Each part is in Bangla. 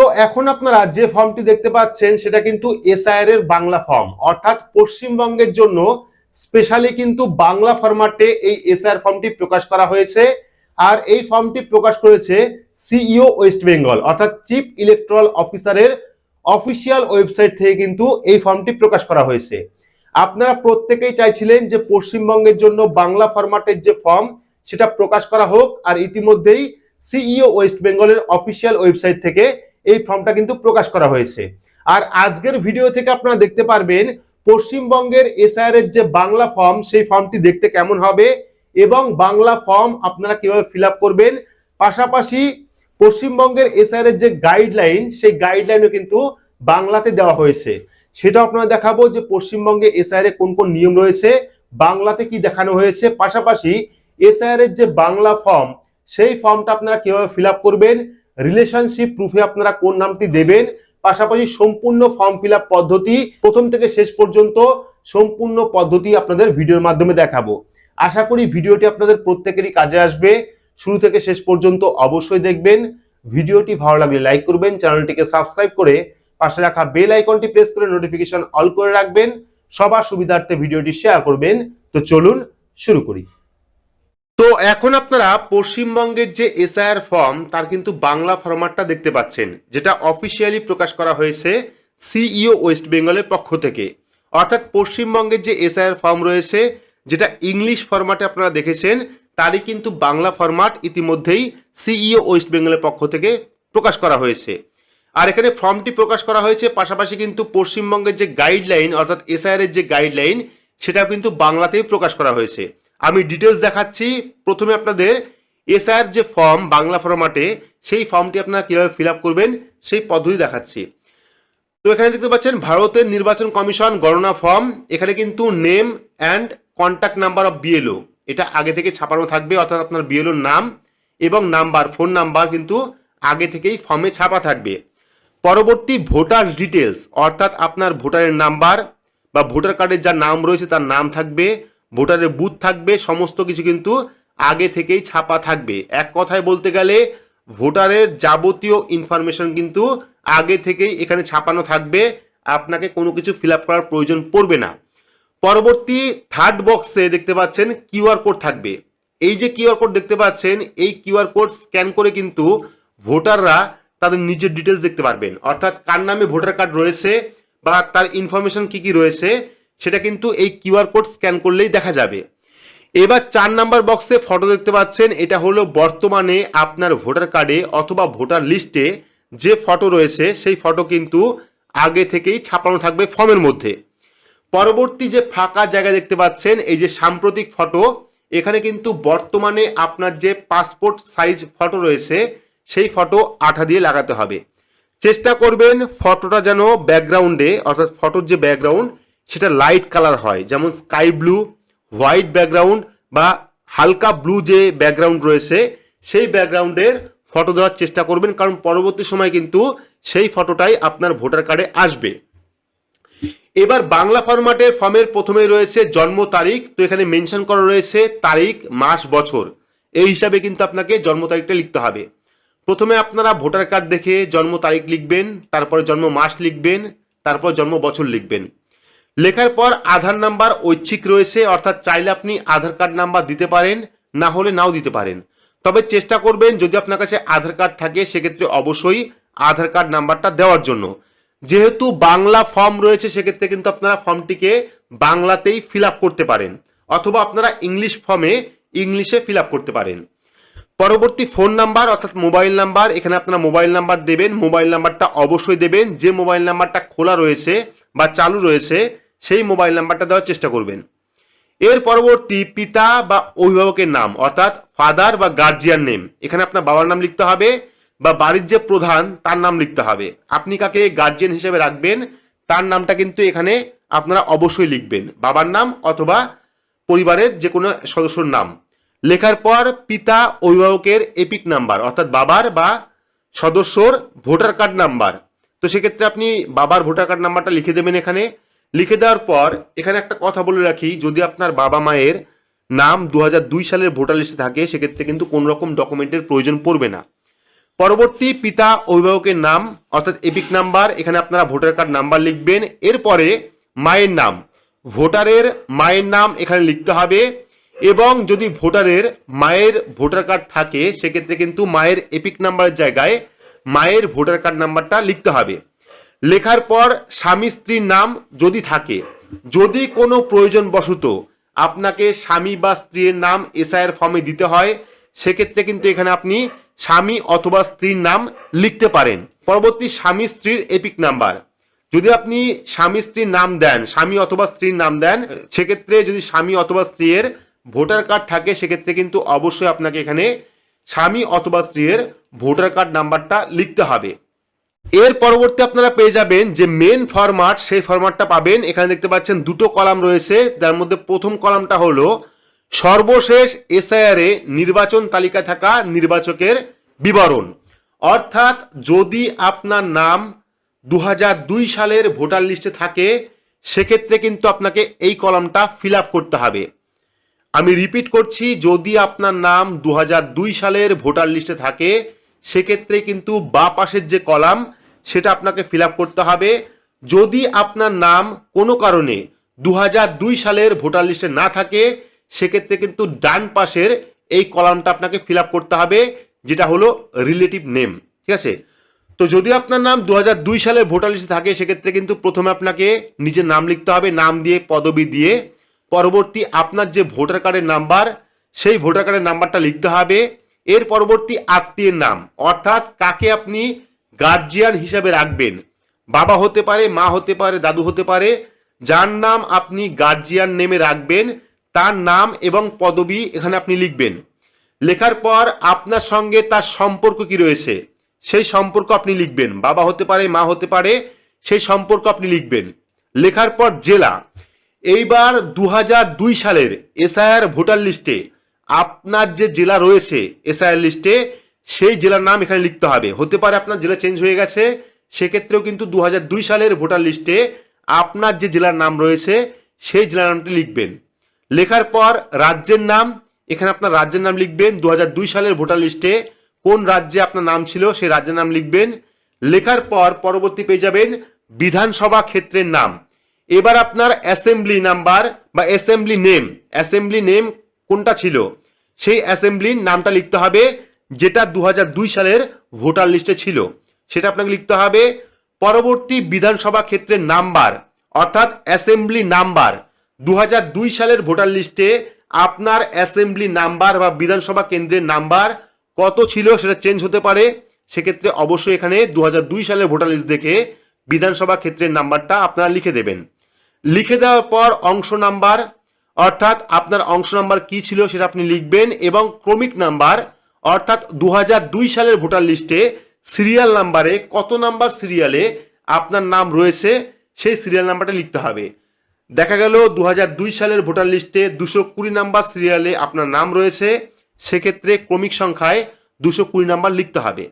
তো এখন আপনারা যে ফর্মটি দেখতে পাচ্ছেন, সেটা কিন্তু এসআইআর এর বাংলা ফর্ম। অর্থাৎ পশ্চিমবঙ্গের জন্য স্পেশালি কিন্তু বাংলা ফরম্যাটে এই এসআইআর ফর্মটি প্রকাশ করা হয়েছে। আর এই ফর্মটি প্রকাশ করেছে সিইও ওয়েস্ট বেঙ্গল অর্থাৎ চিফ ইলেকট্রাল অফিসারের অফিসিয়াল ওয়েবসাইট থেকে কিন্তু এই ফর্মটি প্রকাশ করা হয়েছে। আপনারা প্রত্যেকেই চাইছিলেন যে পশ্চিমবঙ্গের জন্য বাংলা ফরম্যাটের যে ফর্ম সেটা প্রকাশ করা হোক। আর ইতিমধ্যেই সিইও ওয়েস্ট বেঙ্গলের অফিসিয়াল ওয়েবসাইট থেকে এই ফর্মটা কিন্তু প্রকাশ করা হয়েছে। আর আজকের ভিডিও থেকে আপনারা দেখতে পারবেন, পশ্চিমবঙ্গের এসআইআর এর যে বাংলা ফর্ম সেই ফর্মটি দেখতে কেমন হবে এবং বাংলা ফর্ম আপনারা কীভাবে ফিল করবেন। পাশাপাশি পশ্চিমবঙ্গের এসআইআর এর যে গাইডলাইন সেই গাইডলাইনও কিন্তু বাংলাতে দেওয়া হয়েছে। সেটা আপনারা দেখাবো যে পশ্চিমবঙ্গে এসআইআর কোন কোন নিয়ম রয়েছে, বাংলাতে কি দেখানো হয়েছে। পাশাপাশি এসআইআর এর যে বাংলা ফর্ম সেই ফর্মটা আপনারা কীভাবে ফিল করবেন রিলেশনশিপ প্রুফে আপনারা কোন নামটি দেবেন? পাশাপাশি সম্পূর্ণ ফর্ম ফিল পদ্ধতি, প্রথম থেকে শেষ পর্যন্ত সম্পূর্ণ পদ্ধতি আপনাদের ভিডিওর মাধ্যমে দেখাবো। আশা করি ভিডিওটি আপনাদের প্রত্যেকেরই কাজে আসবে। শুরু থেকে শেষ পর্যন্ত অবশ্যই দেখবেন। ভিডিওটি ভালো লাগলে লাইক করবেন, চ্যানেলটিকে সাবস্ক্রাইব করে পাশে রাখা বেল আইকনটি প্রেস করে নোটিফিকেশন অল করে রাখবেন। সবার সুবিধার্থে ভিডিওটি শেয়ার করবেন। তো চলুন শুরু করি। তো এখন আপনারা পশ্চিমবঙ্গের যে এসআইআর ফর্ম তার কিন্তু বাংলা ফরম্যাটটা দেখতে পাচ্ছেন, যেটা অফিসিয়ালি প্রকাশ করা হয়েছে সিইও ওয়েস্ট বেঙ্গলের পক্ষ থেকে। অর্থাৎ পশ্চিমবঙ্গের যে এসআইআর ফর্ম রয়েছে, যেটা ইংলিশ ফরম্যাটে আপনারা দেখেছেন, তারই কিন্তু বাংলা ফরম্যাট ইতিমধ্যেই সিইও ওয়েস্ট বেঙ্গলের পক্ষ থেকে প্রকাশ করা হয়েছে। আর এখানে ফর্মটি প্রকাশ করা হয়েছে, পাশাপাশি কিন্তু পশ্চিমবঙ্গের যে গাইডলাইন অর্থাৎ এসআইআর এর যে গাইডলাইন সেটা কিন্তু বাংলাতেই প্রকাশ করা হয়েছে। আমি ডিটেলস দেখাচ্ছি। প্রথমে আপনাদের এসআইআর যে ফর্ম বাংলা ফরম্যাটে সেই ফর্মটি আপনারা কীভাবে ফিল করবেন, সেই পদ্ধতি দেখাচ্ছি। তো এখানে দেখতে পাচ্ছেন, ভারতের নির্বাচন কমিশন গণনা ফর্ম এখানে কিন্তু name and contact number of BLO এটা আগে থেকে ছাপানো থাকবে, অর্থাৎ আপনার বিএলওর নাম এবং নাম্বার ফোন নাম্বার কিন্তু আগে থেকেই ফর্মে ছাপা থাকবে। পরবর্তী ভোটার ডিটেলস অর্থাৎ আপনার ভোটারের নাম্বার বা ভোটার কার্ডের যার নাম রয়েছে, তার নাম থাকবে। ভোটারের বুথ থাকবে, সমস্ত কিছু কিন্তু আগে থেকেই ছাপা থাকবে। এক কথায় বলতে গেলে, ভোটারের যাবতীয় ইনফরমেশন কিন্তু আগে থেকেই এখানে ছাপানো থাকবে। আপনাকে কোনো কিছু ফিল করার প্রয়োজন পড়বে না। পরবর্তী থার্ড বক্সে দেখতে পাচ্ছেন কিউআর কোড থাকবে। এই যে কিউআর কোড দেখতে পাচ্ছেন, এই কিউআর কোড স্ক্যান করে কিন্তু ভোটাররা তাদের নিজের ডিটেলস দেখতে পারবেন। অর্থাৎ কার নামে ভোটার কার্ড রয়েছে বা তার ইনফরমেশন কি কি রয়েছে সেটা কিন্তু এই কিউআর কোড স্ক্যান করলেই দেখা যাবে। এবার চার নাম্বার বক্সে ফটো দেখতে পাচ্ছেন, এটা হলো বর্তমানে আপনার ভোটার কার্ডে অথবা ভোটার লিস্টে যে ফটো রয়েছে, সেই ফটো কিন্তু আগে থেকেই ছাপানো থাকবে ফর্মের মধ্যে। পরবর্তী যে ফাঁকা জায়গা দেখতে পাচ্ছেন, এই যে সাম্প্রতিক ফটো, এখানে কিন্তু বর্তমানে আপনার যে পাসপোর্ট সাইজ ফটো রয়েছে, সেই ফটো আঠা দিয়ে লাগাতে হবে। চেষ্টা করবেন ফটোটা যেন ব্যাকগ্রাউন্ডে অর্থাৎ ফটোর যে ব্যাকগ্রাউন্ড সেটা লাইট কালার হয়। যেমন স্কাই ব্লু হোয়াইট ব্যাকগ্রাউন্ড বা হালকা ব্লু যে ব্যাকগ্রাউন্ড রয়েছে, সেই ব্যাকগ্রাউন্ডের ফটো দেওয়ার চেষ্টা করবেন। কারণ পরবর্তী সময় কিন্তু সেই ফটোটাই আপনার ভোটার কার্ডে আসবে। এবার বাংলা ফরম্যাটে ফর্মের প্রথমে রয়েছে জন্ম তারিখ। তো এখানে মেনশন করা রয়েছে তারিখ, মাস, বছর। এই হিসাবে কিন্তু আপনাকে জন্ম তারিখটা লিখতে হবে। প্রথমে আপনারা ভোটার কার্ড দেখে জন্ম তারিখ লিখবেন, তারপরে জন্ম মাস লিখবেন, তারপর জন্ম বছর লিখবেন। লেখার পর আধার নাম্বার ঐচ্ছিক রয়েছে, অর্থাৎ চাইলে আপনি আধার কার্ড নাম্বার দিতে পারেন, না হলে নাও দিতে পারেন। তবে চেষ্টা করবেন, যদি আপনার কাছে আধার কার্ড থাকে, সেক্ষেত্রে অবশ্যই আধার কার্ড নাম্বারটা দেওয়ার জন্য। যেহেতু বাংলা ফর্ম রয়েছে, সেক্ষেত্রে কিন্তু আপনারা ফর্মটিকে বাংলাতেই ফিল করতে পারেন, অথবা আপনারা ইংলিশ ফর্মে ইংলিশে ফিল করতে পারেন। পরবর্তী ফোন নাম্বার, অর্থাৎ মোবাইল নাম্বার, এখানে আপনারা মোবাইল নাম্বার দেবেন। মোবাইল নাম্বারটা অবশ্যই দেবেন। যে মোবাইল নাম্বারটা খোলা রয়েছে বা চালু রয়েছে সেই মোবাইল নাম্বারটা দেওয়ার চেষ্টা করবেন। এর পরবর্তী পিতা বা অভিভাবকের নাম, অর্থাৎ ফাদার বা গার্জিয়ান নেম। এখানে আপনার বাবার নাম লিখতে হবে বা বাড়ির যে প্রধান, তার নাম লিখতে হবে। আপনি কাকে গার্জিয়ান হিসেবে রাখবেন, তার নামটা কিন্তু এখানে আপনারা অবশ্যই লিখবেন। বাবার নাম অথবা পরিবারের যে কোনো সদস্যর নাম। লেখার পর পিতা, অভিভাবকের এপিক নাম্বার, অর্থাৎ বাবার বা সদস্যর ভোটার কার্ড নাম্বার। তো সেক্ষেত্রে আপনি বাবার ভোটার কার্ড নাম্বারটা লিখে দেবেন এখানে। লিখে দেওয়ার পর এখানে একটা কথা বলে রাখি, যদি আপনার বাবা মায়ের নাম দু দুই সালের ভোটার লিস্টে থাকে, সেক্ষেত্রে কিন্তু কোনো রকম ডকুমেন্টের প্রয়োজন পড়বে না। পরবর্তী পিতা অভিভাবকের নাম, অর্থাৎ এপিক নাম্বার, এখানে আপনারা ভোটার কার্ড নাম্বার লিখবেন। এরপরে মায়ের নাম, ভোটারের মায়ের নাম এখানে লিখতে হবে এবং যদি ভোটারের মায়ের ভোটার কার্ড থাকে, সেক্ষেত্রে কিন্তু মায়ের এপিক নাম্বারের জায়গায় মায়ের ভোটার কার্ড নাম্বারটা লিখতে হবে। লেখার পর স্বামী স্ত্রীর নাম যদি থাকে, যদি কোনো প্রয়োজন বশত আপনাকে স্বামী বা স্ত্রীর নাম এসআইয়ের ফর্মে দিতে হয়, সেক্ষেত্রে কিন্তু এখানে আপনি স্বামী অথবা স্ত্রীর নাম লিখতে পারেন। পরবর্তী স্বামী স্ত্রীর এপিক নাম্বার। যদি আপনি স্বামী স্ত্রীর নাম দেন, স্বামী অথবা স্ত্রীর নাম দেন, সেক্ষেত্রে যদি স্বামী অথবা স্ত্রীর ভোটার কার্ড থাকে, সেক্ষেত্রে কিন্তু অবশ্যই আপনাকে এখানে স্বামী অথবা স্ত্রীর ভোটার কার্ড নাম্বারটা লিখতে হবে। এর পরবর্তী আপনারা পেয়ে যাবেন যে মেন ফরম্যাট সেই ফরম্যাটটা পাবেন। এখানে দেখতে পাচ্ছেন দুটো কলাম রয়েছে। যার মধ্যে প্রথম কলামটা হলো, সর্বশেষ এসআইআর নির্বাচন তালিকায় থাকা নির্বাচকের বিবরণ। অর্থাৎ যদি আপনার নাম দু হাজার দুই সালের ভোটার লিস্টে থাকে, সেক্ষেত্রে কিন্তু আপনাকে এই কলামটা ফিল করতে হবে। আমি রিপিট করছি, যদি আপনার নাম দু হাজার দুই সালের ভোটার লিস্টে থাকে, সেক্ষেত্রে কিন্তু বা পাশের যে কলাম সেটা আপনাকে ফিল করতে হবে। যদি আপনার নাম কোনো কারণে দু হাজার দুই সালের ভোটার লিস্টে না থাকে, সেক্ষেত্রে কিন্তু ডান পাশের এই কলামটা আপনাকে ফিল করতে হবে, যেটা হলো রিলেটিভ নেম ঠিক আছে? তো যদি আপনার নাম দু সালে ভোটার লিস্টে থাকে, সেক্ষেত্রে কিন্তু প্রথমে আপনাকে নিজের নাম লিখতে হবে, নাম দিয়ে, পদবি দিয়ে। পরবর্তী আপনার যে ভোটার কার্ডের নাম্বার সেই ভোটার কার্ডের নাম্বারটা লিখতে হবে। এর পরবর্তী আত্মীয়ের নাম, অর্থাৎ কাকে আপনি গার্জিয়ান হিসাবে রাখবেন। বাবা হতে পারে, মা হতে পারে, দাদু হতে পারে, যার নাম আপনি গার্জিয়ান নেমে রাখবেন, তার নাম এবং পদবি এখানে আপনি লিখবেন। লেখার পর আপনার সঙ্গে তার সম্পর্ক কি রয়েছে, সেই সম্পর্ক আপনি লিখবেন। বাবা হতে পারে, মা হতে পারে, সেই সম্পর্ক আপনি লিখবেন। লেখার পর জেলা। এইবার দু দুই সালের এসআইআর ভোটার লিস্টে আপনার যে জেলা রয়েছে এসআইআর লিস্টে সেই জেলার নাম এখানে লিখতে হবে। হতে পারে আপনার জেলা চেঞ্জ হয়ে গেছে, সেক্ষেত্রেও কিন্তু দু হাজার দুই সালের ভোটার লিস্টে আপনার যে জেলার নাম রয়েছে, সেই জেলার নামটি লিখবেন। লেখার পর রাজ্যের নাম, এখানে আপনার রাজ্যের নাম লিখবেন দু হাজার দুই সালের ভোটার লিস্টে কোন রাজ্যে আপনার নাম ছিল, সেই রাজ্যের নাম লিখবেন। লেখার পর পরবর্তী পেয়ে যাবেন বিধানসভা ক্ষেত্রের নাম। এবার আপনার অ্যাসেম্বলি নাম্বার বা অ্যাসেম্বলি নেম অ্যাসেম্বলি নেম কোনটা ছিল? সেই অ্যাসেম্বলির নামটা লিখতে হবে। যেটা দু হাজার দুই সালের ভোটার লিস্টে ছিল। সেটা আপনাকে লিখতে হবে পরবর্তী বিধানসভা ক্ষেত্রের নাম্বার, অর্থাৎ অ্যাসেম্বলি নাম্বার। দু হাজার দুই সালের ভোটার লিস্টে আপনার অ্যাসেম্বলি নাম্বার বা বিধানসভা কেন্দ্রের নাম্বার কত ছিল সেটা চেঞ্জ হতে পারে। সেক্ষেত্রে অবশ্যই এখানে দু হাজার দুই সালের ভোটার লিস্ট দেখে বিধানসভা ক্ষেত্রের নাম্বারটা আপনারা লিখে দেবেন। লিখে দেওয়ার পর অংশ নাম্বার, অর্থাৎ আপনার অংশ নাম্বার কি ছিল সেটা আপনি লিখবেন এবং ক্রমিক নাম্বার অর্থাৎ দু হাজার দুই সালের ভোটার লিস্টে সিরিয়াল নাম্বারে কত নাম্বার সিরিয়ালে আপনার নাম রয়েছে, সেই সিরিয়াল নাম্বারটা লিখতে হবে। দেখা গেল দু হাজার দুই সালের ভোটার লিস্টে দুশো কুড়ি নাম্বার সিরিয়ালে আপনার নাম রয়েছে, সেক্ষেত্রে ক্রমিক সংখ্যায় দুশো কুড়ি নাম্বার লিখতে হবে।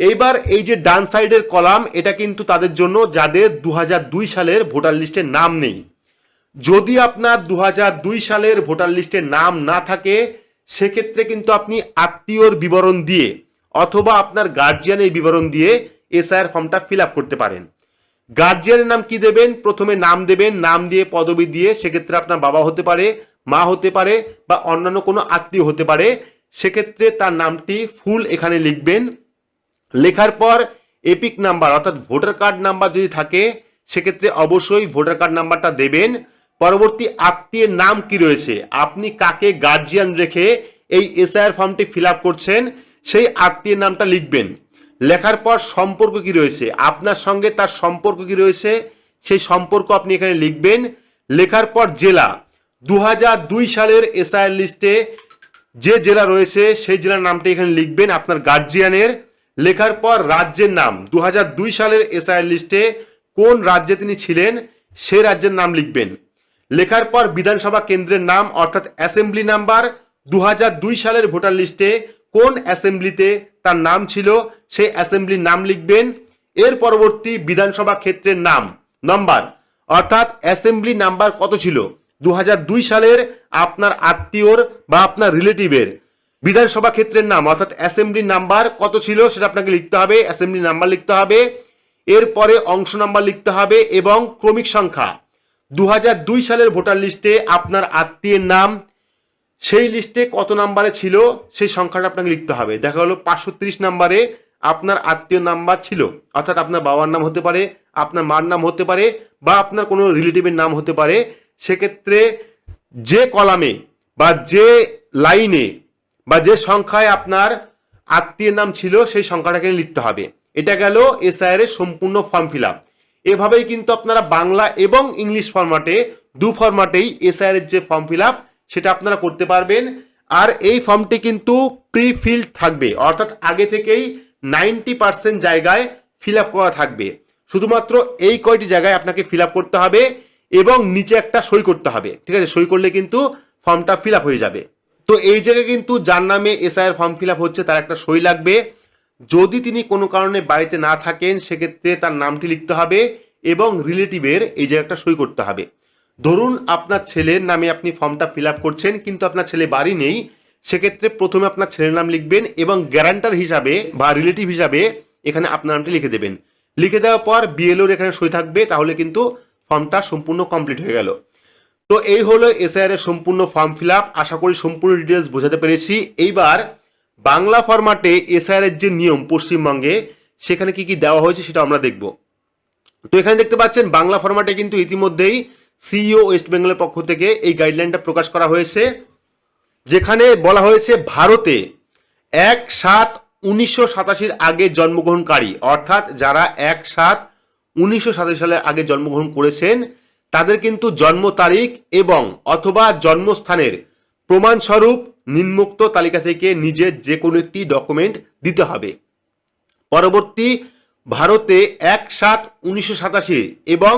এইবার এই যে ডান সাইডের কলাম, এটা কিন্তু তাদের জন্য যাদের দু হাজার দুই সালের ভোটার লিস্টে নাম নেই। যদি আপনার দু হাজার দুই সালের ভোটার লিস্টে নাম না থাকে সেক্ষেত্রে কিন্তু আপনি আত্মীয়র বিবরণ দিয়ে অথবা আপনার গার্জিয়ানের বিবরণ দিয়ে এসআইআর ফর্মটা ফিল আপ করতে পারেন। গার্জিয়ানের নাম কি দেবেন? প্রথমে নাম দেবেন, নাম দিয়ে পদবি দিয়ে সেক্ষেত্রে আপনার বাবা হতে পারে, মা হতে পারে বা অন্যান্য কোনো আত্মীয় হতে পারে। সেক্ষেত্রে তার নামটি ফুল এখানে লিখবেন। লেখার পর এপিক নাম্বার অর্থাৎ ভোটার কার্ড নাম্বার যদি থাকে, সেক্ষেত্রে অবশ্যই ভোটার কার্ড নাম্বারটা দেবেন। পরবর্তী আত্মীয়ের নাম কি রয়েছে? আপনি কাকে গার্জিয়ান রেখে এই এসআইআর ফর্মটি ফিল করছেন? সেই আত্মীয়ের নামটা লিখবেন। লেখার পর সম্পর্ক কি রয়েছে? আপনার সঙ্গে তার সম্পর্ক কি রয়েছে? সেই সম্পর্ক আপনি এখানে লিখবেন। লেখার পর জেলা। দু দুই সালের এসআইআর লিস্টে যে জেলা রয়েছে, সেই জেলার নামটা এখানে লিখবেন আপনার গার্জিয়ানের লেখার পর রাজ্যের নাম। দু হাজার দুই সালের এসআইআর লিস্টে কোন রাজ্যে তিনি ছিলেন সেই রাজ্যের নাম লিখবেন। লেখার পর বিধানসভা কেন্দ্রের নাম, অর্থাৎ অ্যাসেম্বলি নাম্বার দু হাজার দুই সালের ভোটার লিস্টে কোন অ্যাসেম্বলিতে তার নাম ছিল, সেই অ্যাসেম্বলির নাম লিখবেন। এর পরবর্তী বিধানসভা ক্ষেত্রের নাম, নাম্বার, অর্থাৎ অ্যাসেম্বলি নাম্বার কত ছিল? দু হাজার দুই সালের আপনার আত্মীয়র বা আপনার রিলেটিভের। বিধানসভা ক্ষেত্রের নাম, অর্থাৎ অ্যাসেম্বলি নাম্বার কত ছিল সেটা আপনাকে লিখতে হবে, অ্যাসেম্বলি নাম্বার লিখতে হবে। এরপরে অংশ নাম্বার লিখতে হবে এবং ক্রমিক সংখ্যা। দু হাজার দুই সালের ভোটার লিস্টে আপনার আত্মীয়ের নাম, সেই লিস্টে কত নাম্বারে ছিল, সেই সংখ্যাটা আপনাকে লিখতে হবে। দেখা গেলো পাঁচশো ত্রিশ নাম্বারে আপনার আত্মীয় নাম্বার ছিল, অর্থাৎ আপনার বাবার নাম হতে পারে, আপনার মার নাম হতে পারে, বা আপনার কোনো রিলেটিভের নাম হতে পারে, সেক্ষেত্রে যে কলামে বা যে লাইনে বা যে সংখ্যায় আপনার আত্মীয়ের নাম ছিল, সেই সংখ্যাটাকে লিখতে হবে। এটা গেল এসআইআর এর সম্পূর্ণ ফর্ম ফিল আপ। এভাবেই কিন্তু আপনারা বাংলা এবং ইংলিশ ফরম্যাটে দু ফরম্যাটেই এসআইআর এর যে ফর্ম ফিল আপ সেটা আপনারা করতে পারবেন। আর এই ফর্মটি কিন্তু প্রি ফিল্ড থাকবে। অর্থাৎ আগে থেকেই নাইনটি পার্সেন্ট জায়গায় ফিল আপ করা থাকবে। শুধুমাত্র এই কয়টি জায়গায় আপনাকে ফিল আপ করতে হবে এবং নিচে একটা সই করতে হবে। ঠিক আছে? সই করলে কিন্তু ফর্মটা ফিল আপ হয়ে যাবে। তো এই জায়গায় কিন্তু যার নামে এসআইআর ফর্ম ফিল আপ হচ্ছে, তার একটা সই লাগবে। যদি তিনি কোনো কারণে বাড়িতে না থাকেন, সেক্ষেত্রে তার নামটি লিখতে হবে এবং রিলেটিভের এই জায়গাটা সই করতে হবে। ধরুন আপনার ছেলের নামে আপনি ফর্মটা ফিল করছেন, কিন্তু আপনার ছেলে বাড়ি নেই, সেক্ষেত্রে প্রথমে আপনার ছেলের নাম লিখবেন এবং গ্যারান্টার হিসাবে বা রিলেটিভ হিসাবে এখানে আপনার নামটি লিখে দেবেন। লিখে দেওয়ার পর বিএলওর এখানে সই থাকবে, তাহলে কিন্তু ফর্মটা সম্পূর্ণ কমপ্লিট হয়ে গেল। তো এই হলো এসআইআর এর সম্পূর্ণ ফর্ম ফিল আশা করি সম্পূর্ণ ডিটেলস বোঝাতে পেরেছি। এইবার বাংলা ফরম্যাটে এসআইআর এর যে নিয়ম পশ্চিমবঙ্গে, সেখানে কি কি দেওয়া হয়েছে সেটা আমরা দেখব। তো এখানে দেখতে পাচ্ছেন, বাংলা ফরম্যাটে কিন্তু ইতিমধ্যেই সিইও ওয়েস্ট বেঙ্গলের পক্ষ থেকে এই গাইডলাইনটা প্রকাশ করা হয়েছে, যেখানে বলা হয়েছে ভারতে এক সাত উনিশশো সাতাশির আগে জন্মগ্রহণকারী, অর্থাৎ যারা এক সাত উনিশশো সাতাশি সালের আগে জন্মগ্রহণ করেছেন, তাদের কিন্তু জন্ম তারিখ এবং অথবা জন্মস্থানের প্রমাণস্বরূপ নিম্নোক্ত তালিকা থেকে নিজের যে কোনো একটি ডকুমেন্ট দিতে হবে। পরবর্তী, ভারতে এক সাত উনিশশো সাতাশি এবং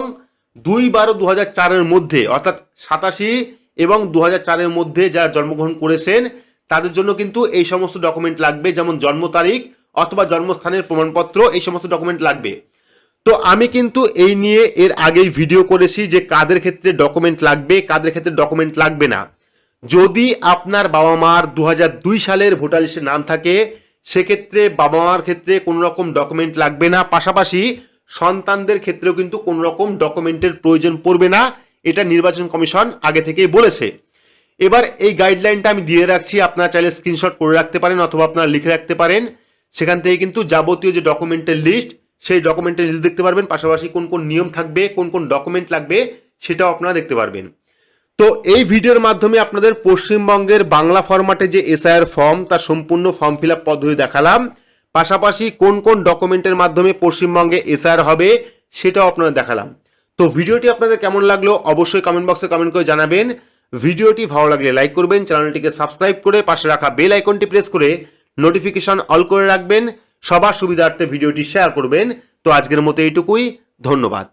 দুই বারো দু হাজার চারের মধ্যে, অর্থাৎ সাতাশি এবং দু হাজার চারের মধ্যে যারা জন্মগ্রহণ করেছেন, তাদের জন্য কিন্তু এই সমস্ত ডকুমেন্ট লাগবে, যেমন জন্ম তারিখ অথবা জন্মস্থানের প্রমাণপত্র, এই সমস্ত ডকুমেন্ট লাগবে। তো আমি কিন্তু এই নিয়ে এর আগেই ভিডিও করেছি যে কাদের ক্ষেত্রে ডকুমেন্ট লাগবে, কাদের ক্ষেত্রে ডকুমেন্ট লাগবে না। যদি আপনার বাবা মার দু হাজার দুই সালের ভোটার লিস্টে নাম থাকে, সেক্ষেত্রে বাবা মার ক্ষেত্রে কোনো রকম ডকুমেন্ট লাগবে না। পাশাপাশি সন্তানদের ক্ষেত্রেও কিন্তু কোনো রকম ডকুমেন্টের প্রয়োজন পড়বে না। এটা নির্বাচন কমিশন আগে থেকেই বলেছে। এবার এই গাইডলাইনটা আমি দিয়ে রাখছি। আপনারা চাইলে স্ক্রিনশট করে রাখতে পারেন অথবা আপনারা লিখে রাখতে পারেন। সেখান থেকে কিন্তু যাবতীয় যে ডকুমেন্টের লিস্ট সেই ডকুমেন্টের লিস্ট দেখতে পারবেন। পাশাপাশি কোন কোন নিয়ম থাকবে, কোন কোন ডকুমেন্ট লাগবে, সেটাও আপনারা দেখতে পারবেন। তো এই ভিডিওর মাধ্যমে আপনাদের পশ্চিমবঙ্গের বাংলা ফরম্যাটে যে এসআইআর ফর্ম তার সম্পূর্ণ ফর্ম ফিল আপ পদ্ধতি দেখালাম। পাশাপাশি কোন কোন ডকুমেন্টের মাধ্যমে পশ্চিমবঙ্গে এসআইআর হবে, সেটাও আপনাদের দেখালাম। তো ভিডিওটি আপনাদের কেমন লাগল, অবশ্যই কমেন্ট বক্সে কমেন্ট করে জানাবেন। ভিডিওটি ভালো লাগলে লাইক করবেন, চ্যানেলটিকে সাবস্ক্রাইব করে পাশে রাখা বেল আইকনটি প্রেস করে নোটিফিকেশন অল করে রাখবেন। সবার সুবিধার্থে ভিডিওটি শেয়ার করবেন। তো আজকের মতো এইটুকুই, ধন্যবাদ।